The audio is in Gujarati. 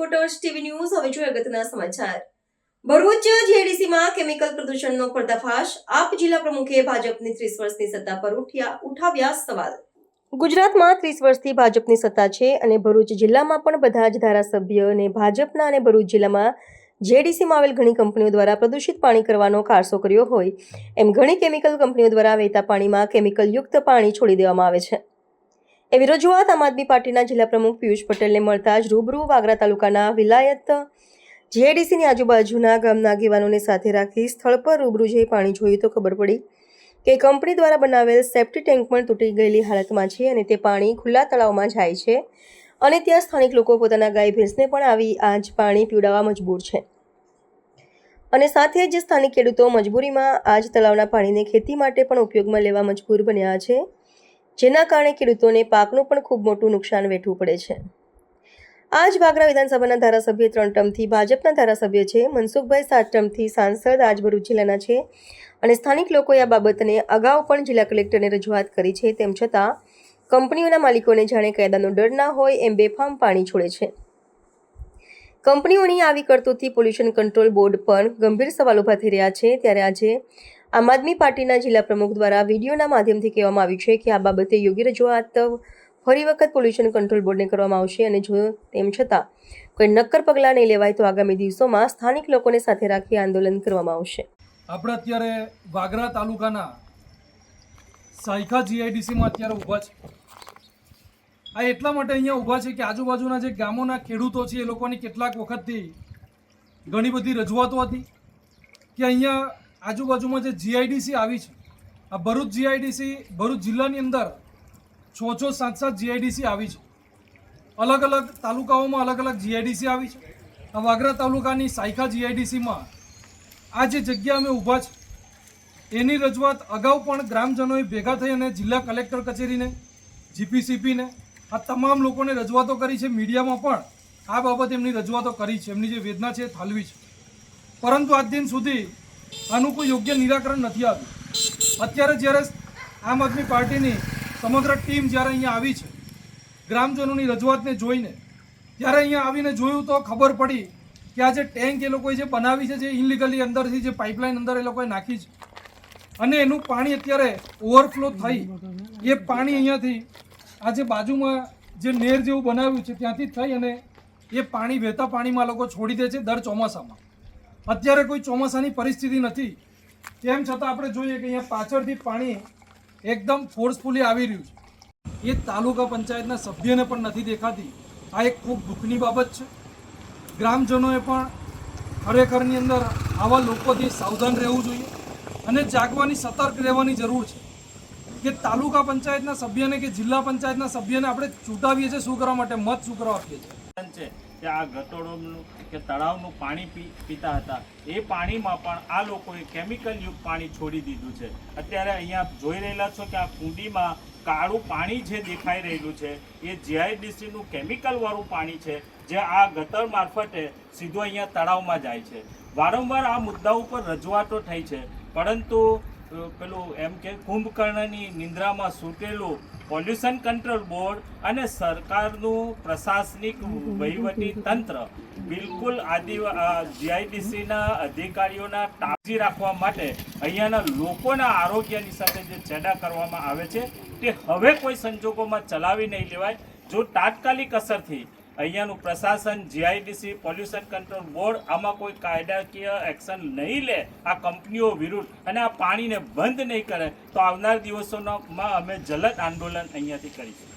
રિપોર્ટર્સ, ટીવી ન્યૂઝ, હવે જોઈએ અગત્યના સમાચાર. ભરૂચ જીએડીસીમાં કેમિકલ પ્રદૂષણનો પર્દાફાશ. આપ જિલ્લા પ્રમુખે ભાજપની ત્રીસ વર્ષની સત્તા પર ઉઠ્યા ઉઠાવ્યા સવાલ. ગુજરાતમાં ત્રીસ વર્ષથી ભાજપની સત્તા છે અને ભરૂચ જિલ્લામાં પણ બધા જ ધારાસભ્ય અને ભાજપના અને ભરૂચ જિલ્લામાં જેડીસીમાં આવેલ ઘણી કંપનીઓ દ્વારા પ્રદૂષિત પાણી કરવાનો કારસો કર્યો હોય. એમ ઘણી કેમિકલ કંપનીઓ દ્વારા વહેતા પાણીમાં કેમિકલયુક્ત પાણી છોડી દેવામાં આવે છે. એવી રજૂઆત આમ આદમી પાર્ટીના જિલ્લા પ્રમુખ પિયુષ પટેલને મળતા જ રૂબરૂ વાગરા તાલુકાના વિલાયત જીઆઈડીસીની આજુબાજુના ગામના આગેવાનોને સાથે રાખી સ્થળ પર રૂબરૂ જઈ પાણી જોયું તો ખબર પડી કે કંપની દ્વારા બનાવેલ સેફ્ટી ટેન્ક પણ તૂટી ગયેલી હાલતમાં છે અને તે પાણી ખુલ્લા તળાવમાં જાય છે અને ત્યાં સ્થાનિક લોકો પોતાના ગાય ભેંસને પણ આવી આજ પાણી પીવડાવવા મજબૂર છે. અને સાથે જ સ્થાનિક ખેડૂતો મજબૂરીમાં આજ તળાવના પાણીને ખેતી માટે પણ ઉપયોગમાં લેવા મજબૂર બન્યા છે. જેના કારણે ખેડૂતોને પાકનું પણ ખૂબ મોટું નુકસાન વેઠવું પડે છે. આ જ વાગરા વિધાનસભાના ધારાસભ્ય ત્રણ ટર્મથી ભાજપના ધારાસભ્ય છે, મનસુખભાઈ સાત ટર્મથી સાંસદ આજ ભરૂચ જિલ્લાના છે અને સ્થાનિક લોકોએ આ બાબતને અગાઉ પણ જિલ્લા કલેક્ટરને રજૂઆત કરી છે, તેમ છતાં કંપનીઓના માલિકોને જાણે કાયદાનો ડર ના હોય એમ બેફામ પાણી છોડે છે. કંપનીઓની આવી કરતૂતથી પોલ્યુશન કંટ્રોલ બોર્ડ પર ગંભીર સવાલ ઊભા થઈ રહ્યા છે, ત્યારે આજે આમ આદમી પાર્ટીના જિલ્લા પ્રમુખ દ્વારા વિડીયોના માધ્યમથી કહેવામાં આવ્યું છે કે આ બાબતે યોગ્ય રજૂઆત ફરી વખત પોલ્યુશન કંટ્રોલ બોર્ડને કરવામાં આવશે અને જો તેમ છતાં કોઈ નક્કર પગલાં નહીં લેવાય તો આગામી દિવસોમાં સ્થાનિક લોકોને સાથે રાખી આંદોલન કરવામાં આવશે. આપણે અત્યારે વાગરા તાલુકાના સાયખા જીઆઈડીસીમાં અત્યારે ઊભા છે. આ એટલા માટે અહીંયા ઊભા છે કે આજુબાજુના જે ગામોના ખેડૂતો છે એ લોકોની કેટલાક વખતથી ઘણી બધી રજૂઆતો હતી કે અહીંયા આજુબાજુમાં જે જીઆઈડીસી આવી છે, આ ભરૂચ જીઆઈડીસી ભરૂચ જિલ્લાની અંદર છ છ સાત સાત જીઆઈડીસી આવી છે. અલગ અલગ તાલુકાઓમાં અલગ અલગ જીઆઈડીસી આવી છે. આ વાગરા તાલુકાની સાયખા જીઆઈડીસીમાં આ જે જગ્યા અમે ઊભા છે, એની રજૂઆત અગાઉ પણ ગ્રામજનોએ ભેગા થઈ અને જિલ્લા કલેક્ટર કચેરીને જીપીસીપીને આ તમામ લોકોને રજૂઆતો કરી છે. મીડિયામાં પણ આ બાબતે એમની રજૂઆતો કરી છે. એમની જે વેદના છે એ ઠાલવી છે. પરંતુ આજ દિન સુધી આનું કોઈ યોગ્ય નિરાકરણ નથી આવ્યું. અત્યારે જ્યારે આમ આદમી પાર્ટીની સમગ્ર ટીમ જ્યારે અહીંયા આવી છે, ગ્રામજનોની રજૂઆતને જોઈને, ત્યારે અહીંયા આવીને જોયું તો ખબર પડી કે આ જે ટેન્ક એ લોકોએ જે બનાવી છે, જે ઇનલીગલી અંદરથી જે પાઇપલાઇન અંદર એ લોકોએ નાખી છે. અને એનું પાણી અત્યારે ઓવરફ્લો થઈ. એ પાણી અહીંયાથી આ જે બાજુમાં જે નેર જેવું બનાવ્યું છે, ત્યાંથી થઈ અને એ પાણી વહેતા પાણીમાં લોકો છોડી દે છે દર ચોમાસામાં. અત્યારે કોઈ ચોમાસાની પરિસ્થિતિ નથી. તેમ છતાં આપણે જોઈએ કે અહીંયા પાછળથી પાણી એકદમ ફોર્સફુલી આવી રહ્યું છે. એ તાલુકા પંચાયતના સભ્યને પણ નથી દેખાતી. આ એક ખૂબ દુઃખની બાબત છે. ગ્રામજનોએ પણ ખરેખરની અંદર આવા લોકોથી સાવધાન રહેવું જોઈએ અને જાગવાની, સતર્ક રહેવાની જરૂર છે. કે તાલુકા પંચાયતના સભ્યને કે જિલ્લા પંચાયતના સભ્યને આપણે ચૂંટાવીએ છીએ, શું કરવા માટે મત શું કરવા આપીએ છીએ? કે આ ગટોળોનું કે તળાવનું પાણી પીતા હતા. એ પાણીમાં પણ આ લોકોએ કેમિકલયુક્ત પાણી છોડી દીધું છે. અત્યારે અહીંયા જોઈ રહેલા છો કે આ કુંડીમાં કાળું પાણી જે દેખાઈ રહેલું છે, એ જીઆઈડીસીનું કેમિકલવાળું પાણી છે, જે આ ગટર મારફતે સીધું અહીંયા તળાવમાં જાય છે. વારંવાર આ મુદ્દા ઉપર રજૂઆતો થઈ છે. પરંતુ પેલું એમ કે કુંભકર્ણની નિંદ્રામાં સૂતેલું પોલ્યુશન કંટ્રોલ બોર્ડ અને સરકારનું પ્રશાસનિક વહીવટી તંત્ર બિલકુલ આદિવા જીઆઈડીસીના અધિકારીઓના તાજી રાખવા માટે અહીંયાના લોકોના આરોગ્યની સાથે જે ચેડા કરવામાં આવે છે, તે હવે કોઈ સંજોગોમાં ચલાવી નહીં લેવાય. જો તાત્કાલિક અસરથી અહીંયાનું પ્રશાસન જીઆઈડીસી પોલ્યુશન કંટ્રોલ બોર્ડ આમાં કોઈ કાયદાકીય એક્શન નહીં લે. આ કંપનીઓ વિરુદ્ધ અને આ પાણીને બંધ નહીં કરે. તો આવનાર દિવસોમાં અમે જલદ આંદોલન અહીંયાથી કરીશું